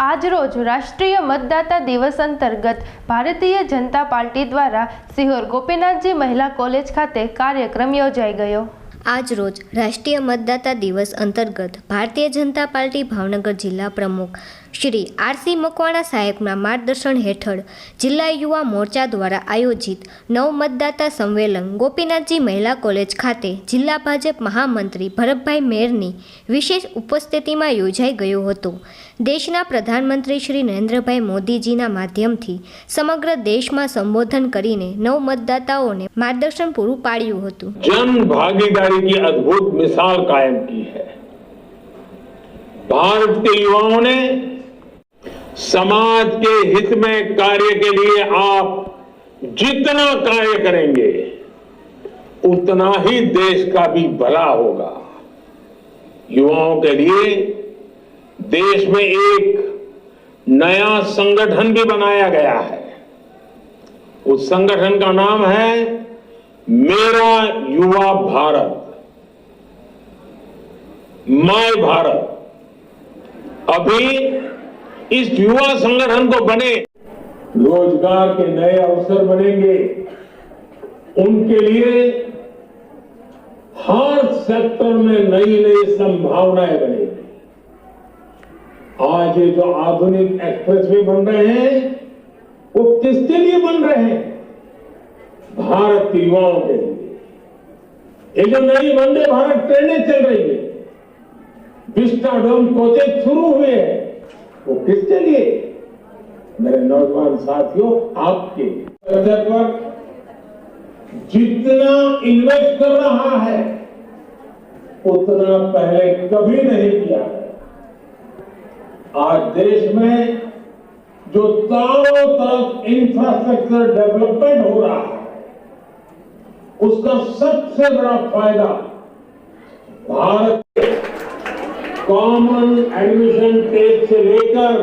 આજરોજ રાષ્ટ્રીય મતદાતા દિવસ અંતર્ગત ભારતીય જનતા પાર્ટી દ્વારા સિહોર ગોપીનાથજી મહિલા કોલેજ ખાતે કાર્યક્રમ યોજાઈ ગયો. આજરોજ રાષ્ટ્રીય મતદાતા દિવસ અંતર્ગત ભારતીય જનતા પાર્ટી ભાવનગર જિલ્લા પ્રમુખ શ્રી આરસી મકવાણા સાહેબના માર્ગદર્શન હેઠળ જિલ્લા યુવા મોરચા દ્વારા આયોજિત નવ મતદાતા સંમેલન ગોપીનાથજી મહિલા કોલેજ ખાતે જિલ્લા ભાજપ મહામંત્રી ભરતભાઈ મેરની વિશેષ ઉપસ્થિતિમાં યોજાઈ ગયો હતો દેશના પ્રધાનમંત્રી શ્રી નરેન્દ્રભાઈ મોદીજીના માધ્યમથી સમગ્ર દેશમાં સંબોધન કરીને નવ મતદાતાઓને માર્ગદર્શન પૂરું પાડ્યું હતું जन भागीदारी की अद्भुत मिसाल कायम की है भारत के युवाओं ने समाज के हित में कार्य के लिए आप जितना कार्य करेंगे, उतना ही देश का भी भला होगा। युवाओं के लिए देश में एक नया संगठन भी बनाया गया है। उस संगठन का नाम है मेरा युवा भारत, माय भारत। अभी इस युवा संगठन को बने। रोज़गार के नए अवसर बनेंगे। उनके लिए हर सेक्टर में नई नई संभावनाएँ बनेगी। आज ये जो आधुनिक एक्सप्रेसवे बन रहे हैं, वो किसके लिए बन रहे हैं? भारत के युवाओं के लिए। ये जो नई वंदे भारत ट्रेनें चल रही है, विस्टाडोम कोचेज शुरू हुए हैं। वो किसके लिए? मेरे नौजवान साथियों, आपके पर जितना इन्वेस्ट कर रहा है, उतना पहले कभी नहीं किया। आज देश में जो चारों तरफ़ इंफ्रास्ट्रक्चर डेवलपमेंट हो रहा है, उसका सबसे बड़ा फ़ायदा भारत कॉमन एडमिशन टेस्ट से लेकर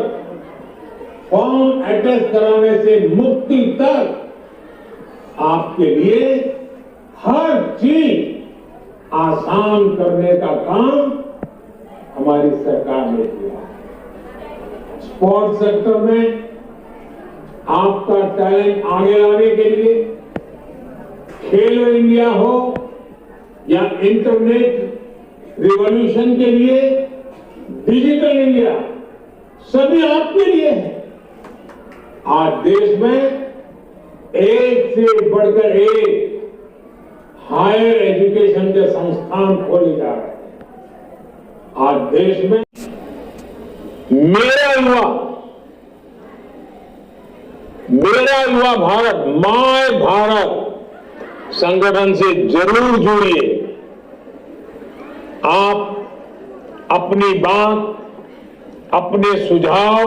फॉर्म अटैच कराने से मुक्ति तक आपके लिए हर चीज़ आसान करने का काम हमारी सरकार ने किया है। स्पोर्ट्स सेक्टर में आपका टैलेंट आगे लाने के लिए खेलो इंडिया हो या इंटरनेट रिवॉल्यूशन के लिए डिजिटल इंडिया, सभी आपके लिए है। आज देश में एक से बढ़कर एक हायर एजुकेशन के संस्थान खोले जा रहे हैं। आज देश में मेरा युवा मेरा युवा भारत, माय भारत संगठन से ज़रूर जुड़िए। आप अपनी बात, अपने सुझाव,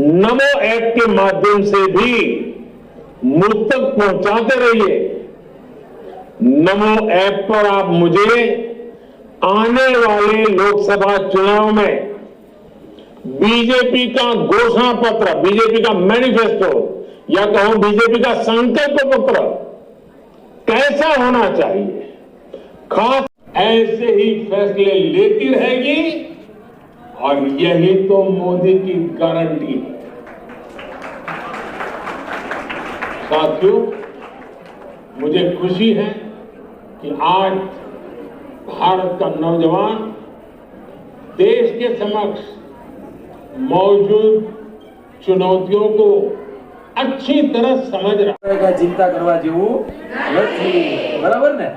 नमो ऐप के माध्यम से भी मुझ तक पहुंचाते रहिए। नमो ऐप पर आप मुझे आने वाले लोकसभा चुनाव में बीजेपी का घोषणा पत्र, बीजेपी का मैनिफेस्टो, या कहूँ बीजेपी का संकल्प पत्र, कैसा होना चाहिए? खास ऐसे ही फैसले लेती रहेगी और यही तो मोदी की गारंटी है साथियों मुझे खुशी है कि आज भारत का नौजवान देश के समक्ष मौजूद चुनौतियों को अच्छी तरह समझ रहा है કાંઈ ચિંતા કરવા જેવું નથી બરાબર ને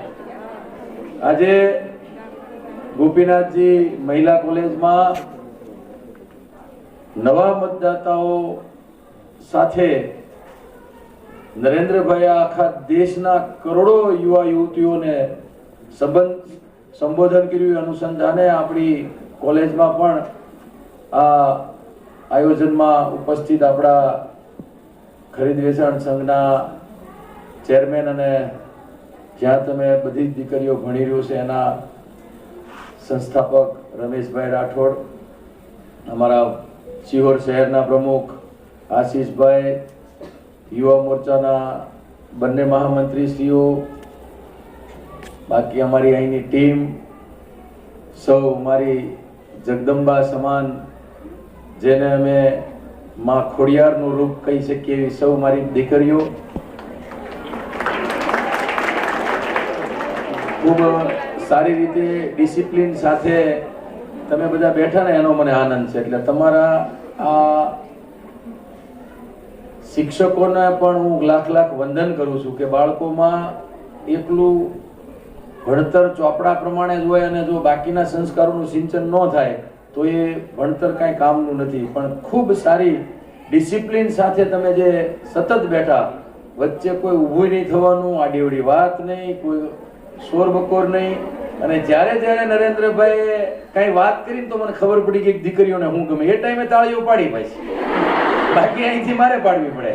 આજે ગોપીનાથજી મહિલા કોલેજમાં નવા મતદાતાઓ સાથે નરેન્દ્રભાઈ આખા દેશના કરોડો યુવા યુવતીઓને સંબંધ સંબોધન કર્યું. અનુસંધાને આપણી કોલેજમાં પણ આ આયોજનમાં ઉપસ્થિત આપણા ખરીદ વેચાણ સંઘના ચેરમેન અને જ્યાં તમે બધી જ દીકરીઓ ભણી રહ્યો છે, એના સંસ્થાપક રમેશભાઈ રાઠોડ, અમારા સિહોર શહેરના પ્રમુખ આશીષભાઈ, યુવા મોરચાના બંને મહામંત્રીશ્રીઓ, બાકી અમારી અહીંની ટીમ, સૌ અમારી જગદંબા સમાન, જેને અમે માં ખોડિયારનું રૂપ કહી શકીએ એવી સૌ મારી દીકરીઓ ખૂબ સારી રીતે ડિસિપ્લિન સાથે તમે બધા બેઠા ને, એનો મને આનંદ છે. એટલે તમારા આ શિક્ષકોને પણ હું લાખ લાખ વંદન કરું છું કે બાળકોમાં એકલું ભણતર ચોપડા પ્રમાણે જ હોય અને જો બાકીના સંસ્કારોનું સિંચન ન થાય, તો એ ભણતર કાંઈ કામનું નથી. પણ ખૂબ સારી ડિસિપ્લિન સાથે તમે જે સતત બેઠા, વચ્ચે કોઈ ઊભું નહીં થવાનું, આડીવડી વાત નહીં, કોઈ શોર બકોર નહીં. અને જ્યારે જ્યારે નરેન્દ્રભાઈએ કાંઈ વાત કરીને તો મને ખબર પડી ગઈ દીકરીઓને હું ગમે. એ ટાઈમે તાળીઓ પાડી પાછી બાકી અહીંથી મારે પાડવી પડે.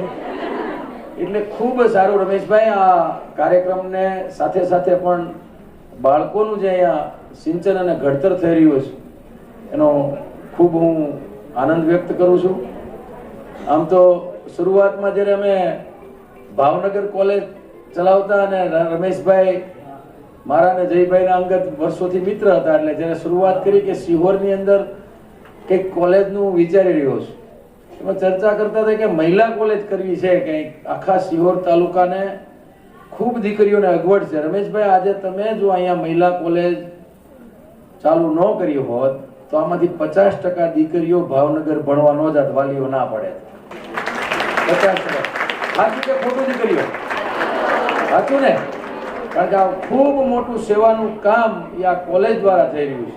એટલે ખૂબ સારું રમેશભાઈ, આ કાર્યક્રમને સાથે સાથે પણ બાળકોનું જે અહીંયા સિંચન અને ઘડતર થઈ રહ્યું છે, એનો ખૂબ હું આનંદ વ્યક્ત કરું છું. આમ તો શરૂઆતમાં જ્યારે અમે ભાવનગર કોલેજ ચલાવતા અને રમેશભાઈ મારા અને જયભાઈના અંગત વર્ષોથી મિત્ર હતા એટલે જ્યારે શરૂઆત કરી કે સિહોરની અંદર કંઈક કોલેજનું વિચારી રહ્યો છું. એમાં ચર્ચા કરતા હતા કે મહિલા કોલેજ કરવી છે કંઈક આખા સિહોર તાલુકાને ખૂબ દીકરીઓને અગવડ છે. રમેશભાઈ, આજે તમે જો અહીંયા મહિલા કોલેજ ચાલુ ન કરી હોત, તો આમાંથી પચાસ ટકા દીકરીઓ ભાવનગર ભણવા ન જાત, વાલીઓ ના પડે. પચાસ ટકા. સાચું કે ખોટું દીકરીઓ? સાચું ને? કારણ કે આ ખૂબ મોટું સેવાનું કામ એ આ કોલેજ દ્વારા થઈ રહ્યું છે.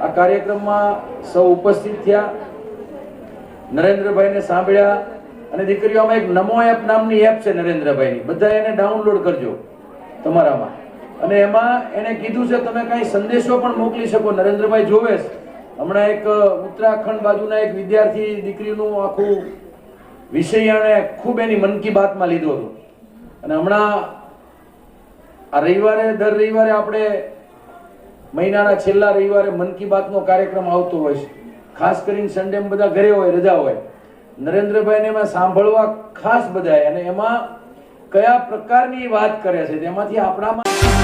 આ કાર્યક્રમમાં સૌ ઉપસ્થિત થયા. નરેન્દ્રભાઈને સાંભળ્યા અને દીકરીઓ, આમાં એક નમો એપ નામની એપ છે નરેન્દ્રભાઈની. બધા એને ડાઉનલોડ કરજો તમારામાં. અને એમાં એને કીધું છે, તમે કાંઈ સંદેશો પણ મોકલી શકો. નરેન્દ્રભાઈ જોવે હમણાં એક ઉત્તરાખંડ બાજુના એક વિદ્યાર્થી દીકરીનું આખું વિષય એણે ખૂબ એની મન કી બાતમાં લીધો હતો. અને હમણાં આ રવિવારે, દર રવિવારે આપણે મહિનાના છેલ્લા રવિવારે મન કી બાતનો કાર્યક્રમ આવતો હોય છે. ખાસ કરીને સન્ડે બધા ઘરે હોય, રજા હોય. નરેન્દ્રભાઈને એમાં સાંભળવા ખાસ બધા અને એમાં કયા પ્રકારની વાત કરે છે, તેમાંથી આપણામાં